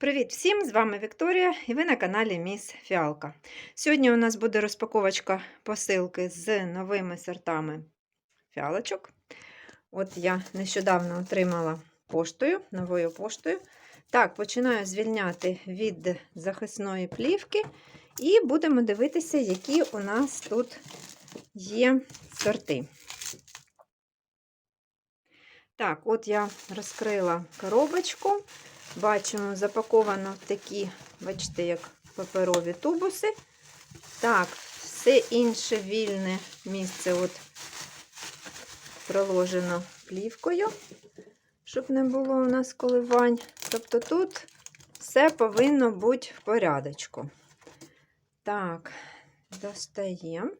Привіт всім! З вами Вікторія і ви на каналі Міс Фіалка. Сьогодні у нас буде розпаковочка посилки з новими сортами фіалочок. От я нещодавно отримала поштою, новою поштою. Так, починаю звільняти від захисної плівки і будемо дивитися, які у нас тут є сорти. Так, от я розкрила коробочку. Бачимо, запаковано в такі, бачите, як паперові тубуси. Так, все інше вільне місце от проложено плівкою, щоб не було у нас коливань. Тобто тут все повинно бути в порядочку. Так, достаємо.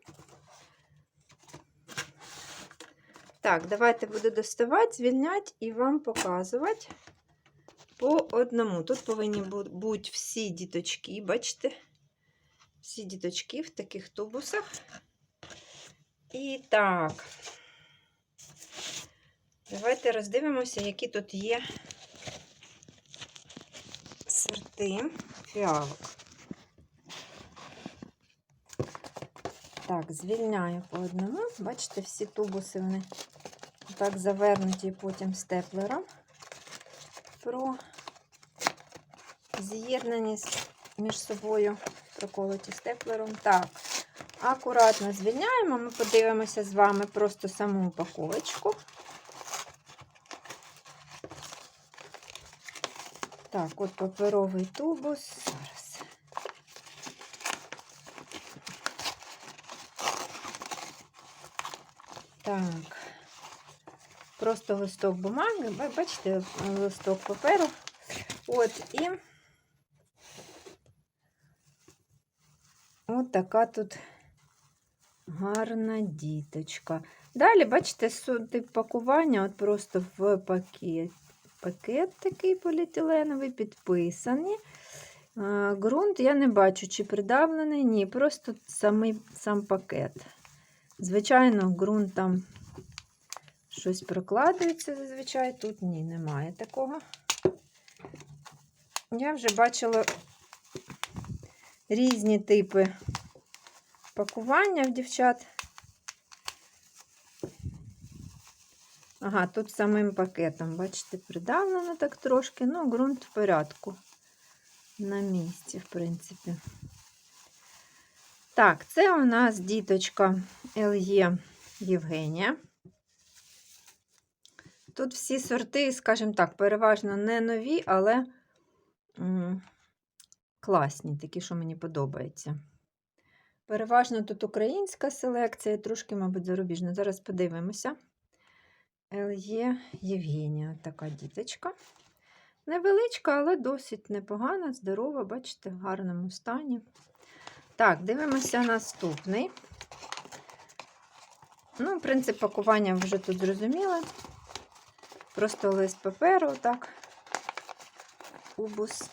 Так, давайте буду доставати, звільняти і вам показувати по одному. Тут повинні бути всі діточки, бачите? Всі діточки в таких тубусах. І так, давайте роздивимося, які тут є сорти фіалок. Так, звільняю по одному. Бачите, всі тубуси вони так завернуті потім степлером про з'єднані між собою проколоті степлером. Так, акуратно звільняємо, ми подивимося з вами просто саму упаковочку. Так, от паперовий тубус. Зараз. Так, просто листок бумаги, бачите, листок паперу. От і от така тут гарна діточка. Далі, бачите, тип пакування, от просто в пакет. Пакет такий поліетиленовий, підписаний. Ґрунт я не бачу, чи придавлений, ні, просто самий, сам пакет. Звичайно, ґрунт там щось прокладується зазвичай. Тут ні, немає такого. Я вже бачила різні типи пакування в дівчат. Ага, тут самим пакетом, бачите, придавлено так трошки, ну, ґрунт в порядку. На місці, в принципі. Так, це у нас діточка Л'є Євгенія. Тут всі сорти, скажімо так, переважно не нові, але м класні, такі, що мені подобаються. Переважно тут українська селекція, трошки, мабуть, зарубіжна. Зараз подивимося. Л'є Євгенія, така діточка. Невеличка, але досить непогана, здорова, бачите, в гарному стані. Так, дивимося наступний. Ну, принцип пакування вже тут зрозуміли. Просто лист паперу, так, кубус.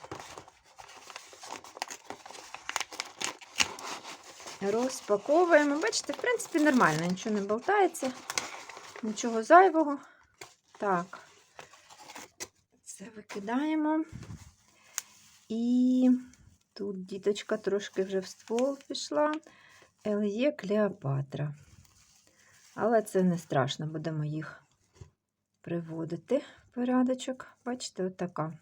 Розпаковуємо. Бачите, в принципі, нормально, нічого не болтається, нічого зайвого. Так, це викидаємо. І тут діточка трошки вже в ствол пішла. Л'є Клеопатра. Але це не страшно, будемо їх приводити в порядочок. Бачите, отака.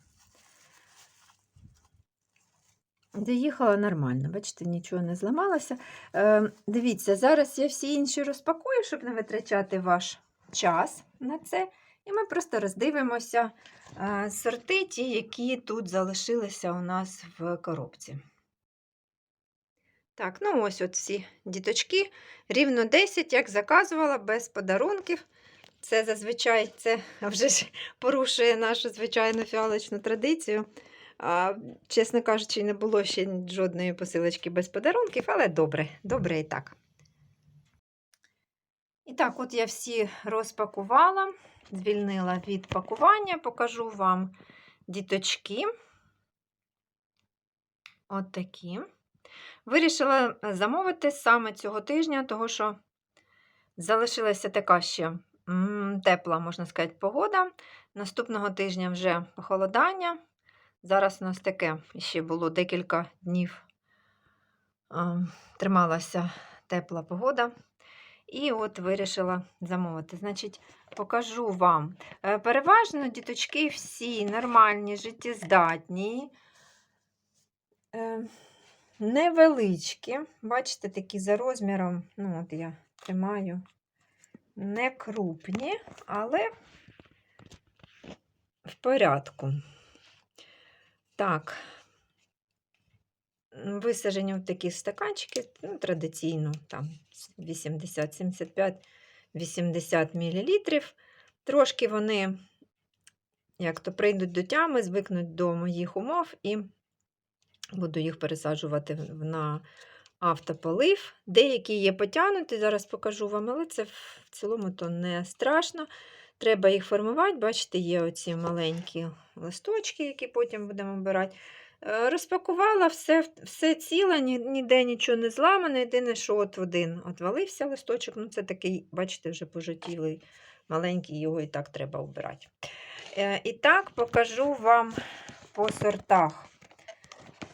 Доїхала нормально, бачите, нічого не зламалося. Е, Дивіться, зараз я всі інші розпакую, щоб не витрачати ваш час на це. І ми просто роздивимося е, сорти, ті, які тут залишилися у нас в коробці. Так, ну ось от всі діточки. Рівно 10, як заказувала, без подарунків. Це зазвичай це вже ж порушує нашу звичайну фіалочну традицію. А, Чесно кажучи, не було ще жодної посилочки без подарунків, але добре, добре і так. І так, от я всі розпакувала, звільнила від пакування, покажу вам діточки. От такі. Вирішила замовити саме цього тижня, тому що залишилася така ще тепла, можна сказати, погода. Наступного тижня вже похолодання. Зараз у нас таке ще було декілька днів. Трималася тепла погода. І от вирішила замовити. Значить, покажу вам. Е, Переважно діточки всі нормальні, життєздатні, е, невеличкі. Бачите, такі за розміром, ну, от я тримаю, не крупні, але в порядку. Так, висаджені в такі стаканчики, ну, традиційно, там 80-75, 80 мл. Трошки вони, як то прийдуть до тями, звикнуть до моїх умов і буду їх пересаджувати на автополив. Деякі є потягнуті, зараз покажу вам, але це в цілому то не страшно. Треба їх формувати. Бачите, є оці маленькі листочки, які потім будемо обирати. Е, Розпакувала все, все ціле, ніде нічого не зламано. Єдине, що от один отвалився листочок. Ну, це такий, бачите, вже пожовтілий, маленький, його і так треба обирати. Е, І так покажу вам по сортах.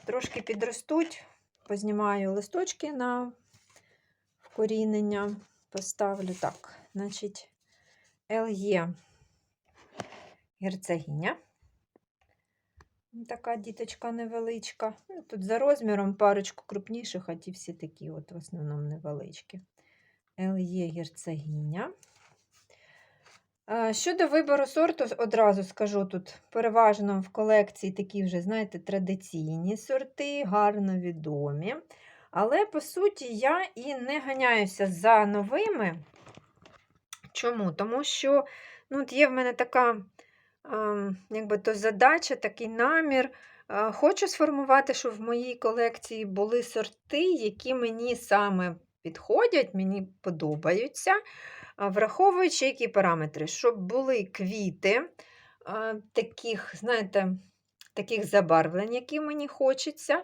Трошки підростуть, познімаю листочки на вкорінення. Поставлю так. Значить, ЛЄ герцогиня. Така діточка невеличка. Ну, Тут за розміром парочку крупніших, а ті всі такі, от в основному невеличкі. ЛЄ герцогиня. Щодо вибору сорту, одразу скажу тут переважно в колекції такі вже, знаєте, традиційні сорти, гарно відомі. Але, по суті, я і не ганяюся за новими. Чому? Тому що ну, от є в мене така ем, якби то задача, такий намір. Е, Хочу сформувати, щоб в моїй колекції були сорти, які мені саме підходять, мені подобаються, враховуючи які параметри, щоб були квіти е, таких, знаєте, таких забарвлень, які мені хочеться,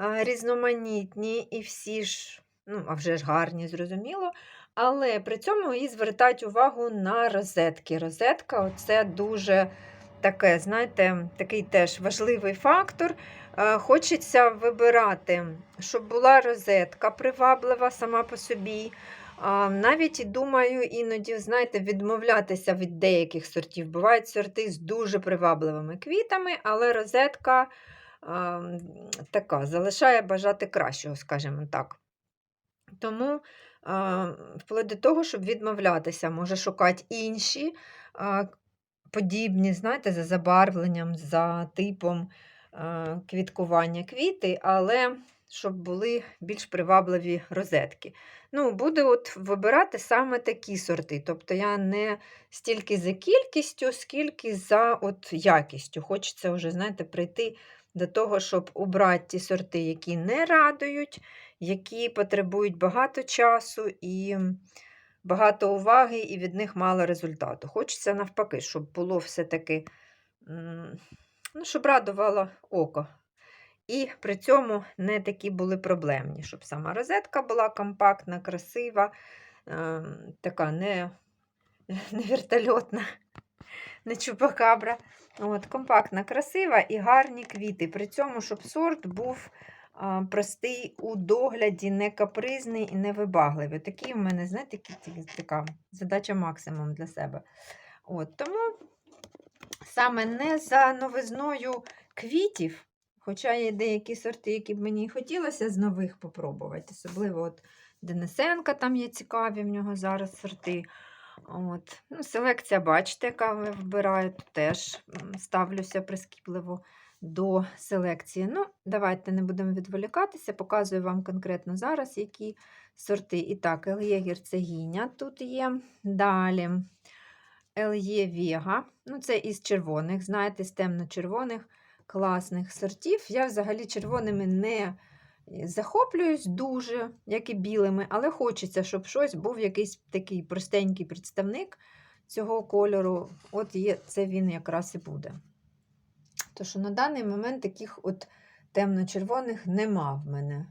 е, різноманітні і всі ж, ну, а вже ж гарні, зрозуміло. Але при цьому і звертати увагу на розетки. Розетка це дуже таке, знаєте, такий теж важливий фактор. Е, Хочеться вибирати, щоб була розетка приваблива сама по собі. Навіть думаю, іноді, знаєте, відмовлятися від деяких сортів. Бувають сорти з дуже привабливими квітами, але розетка а, така залишає бажати кращого, скажімо так. Тому вплоть до того, щоб відмовлятися, може шукати інші подібні, знаєте, за забарвленням, за типом квіткування квіти, але щоб були більш привабливі розетки. Ну, буду от вибирати саме такі сорти. Тобто я не стільки за кількістю, скільки за от якістю. Хочеться вже, знаєте, прийти до того, щоб убрати ті сорти, які не радують, які потребують багато часу і багато уваги, і від них мало результату. Хочеться навпаки, щоб було все-таки, ну, щоб радувало око. І при цьому не такі були проблемні, щоб сама розетка була компактна, красива, ем, така не, не вертольотна, не чупакабра. От, компактна, красива і гарні квіти. При цьому, щоб сорт був простий у догляді, не капризний і не вибагливий. Такі в мене, знаєте, така задача максимум для себе. От, тому саме не за новизною квітів, хоча є деякі сорти, які б мені хотілося з нових попробувати. Особливо от Денисенка, там є цікаві в нього зараз сорти. От. Ну, селекція, бачите, яка вибираю, теж ставлюся прискіпливо до селекції. Ну, давайте не будемо відволікатися, показую вам конкретно зараз, які сорти. І так, Ельє герцогиня тут є. Далі Ельє Вега. Ну, це із червоних, знаєте, з темно-червоних класних сортів. Я взагалі червоними не захоплююсь дуже, як і білими, але хочеться, щоб щось був якийсь такий простенький представник цього кольору. От є, це він якраз і буде. То що на даний момент таких от темно-червоних нема в мене.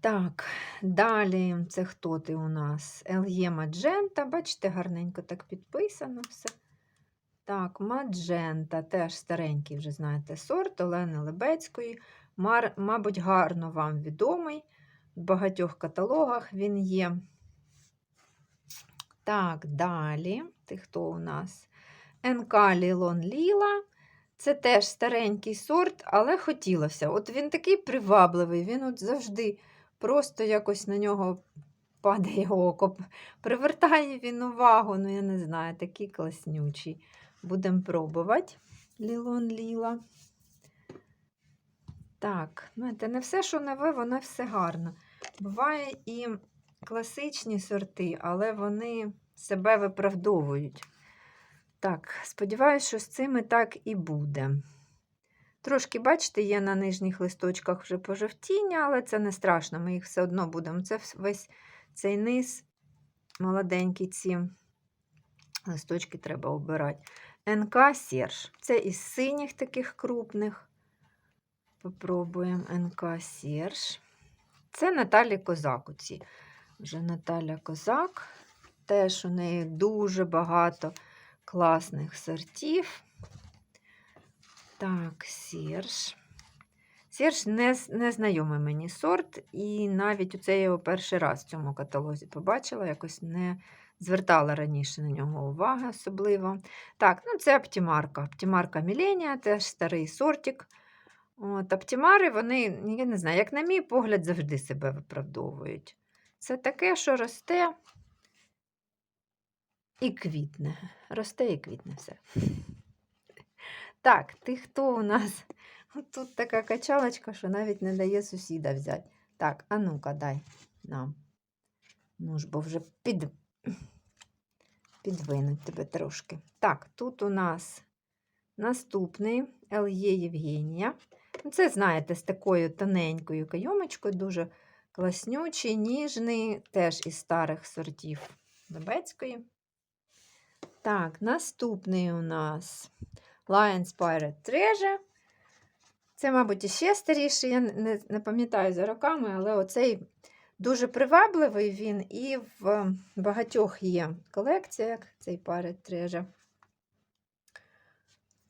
Так, далі це хто ти у нас? Ельє Маджента. Бачите, гарненько так підписано все. Так, Маджента, теж старенький, вже знаєте, сорт Олени Лебецької. Мар, мабуть, гарно вам відомий. В багатьох каталогах він є. Так, далі. Ти хто у нас? НК Лілон Ліла. Це теж старенький сорт, але хотілося. От він такий привабливий, він от завжди просто якось на нього падає око. Привертає він увагу, ну я не знаю, такий класнючий. Будемо пробувати. Лілон Ліла. Так, знаєте, не все, що нове, воно все гарно. Буває і класичні сорти, але вони себе виправдовують. Так, сподіваюся, що з цими так і буде. Трошки, бачите, є на нижніх листочках вже пожовтіння, але це не страшно, ми їх все одно будемо. Це весь цей низ, молоденькі ці листочки треба обирати. НК Серж. Це із синіх таких крупних. Попробуємо НК Серж. Це Наталі Козак. Оці. Вже Наталя Козак. Теж у неї дуже багато класних сортів. Так, Серж. Серж не, не знайомий мені сорт, і навіть оце я його перший раз в цьому каталозі побачила, якось не звертала раніше на нього уваги особливо. Так, ну це Оптімарка. Оптімарка Міленія, теж старий сортик. От, Оптімари, вони, я не знаю, як на мій погляд, завжди себе виправдовують. Це таке, що росте і квітне. Росте і квітне все. Так, ти хто у нас? Тут така качалочка, що навіть не дає сусіда взяти. Так, а ну-ка, дай нам. Ну ж, бо вже під... підвинуть тебе трошки. Так, тут у нас наступний Л'є Євгенія. Ну, Це, знаєте, з такою тоненькою кайомочкою, дуже класнючий, ніжний, теж із старих сортів Лебецької. Так, наступний у нас Lions Pirate Treasure. Це, мабуть, іще старіший, я не, не пам'ятаю за роками, але оцей дуже привабливий він, і в багатьох є колекціях цей Pirate Treasure.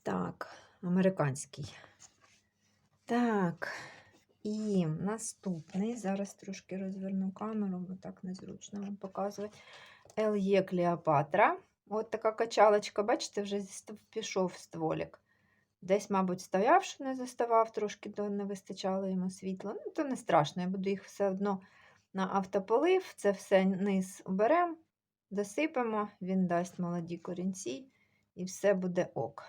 Так, американський. Так, і наступний, зараз трошки розверну камеру, бо так незручно вам показувати. Л'є Клеопатра. От така качалочка, бачите, вже пішов стволік. Десь, мабуть, стояв, що не заставав, трошки то не вистачало йому світла. Ну, то не страшно, я буду їх все одно на автополив. Це все низ уберемо, досипемо, він дасть молоді корінці, і все буде ок.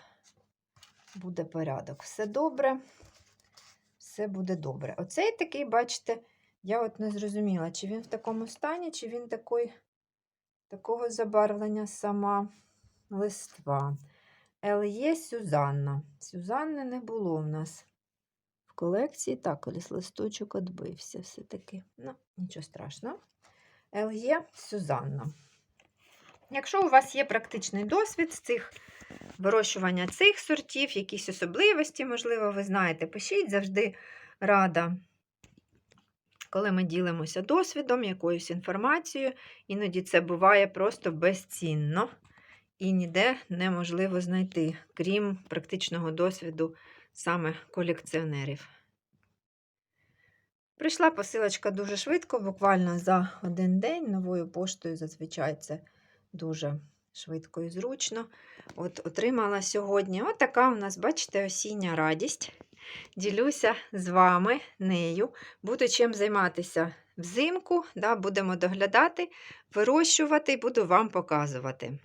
Буде порядок. Все добре, все буде добре. Оцей такий, бачите, я от не зрозуміла, чи він в такому стані, чи він такий, такого забарвлення сама листва. Л'є Сюзанна. Сюзанни не було в нас в колекції. Так, ось листочок відбився все-таки. Ну, нічого страшного. Л'є Сюзанна. Якщо у вас є практичний досвід з цих вирощування цих сортів, якісь особливості, можливо, ви знаєте, пишіть завжди рада. Коли ми ділимося досвідом, якоюсь інформацією, іноді це буває просто безцінно і ніде неможливо знайти, крім практичного досвіду саме колекціонерів. Прийшла посилочка дуже швидко, буквально за один день. Новою поштою зазвичай це дуже швидко і зручно. От Отримала сьогодні от така у нас, бачите, осіння радість. Ділюся з вами нею. Буду чим займатися взимку, да, будемо доглядати, вирощувати і буду вам показувати.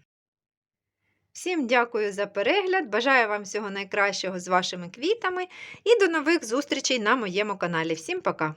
Всім дякую за перегляд. Бажаю вам всього найкращого з вашими квітами і до нових зустрічей на моєму каналі. Всім пока!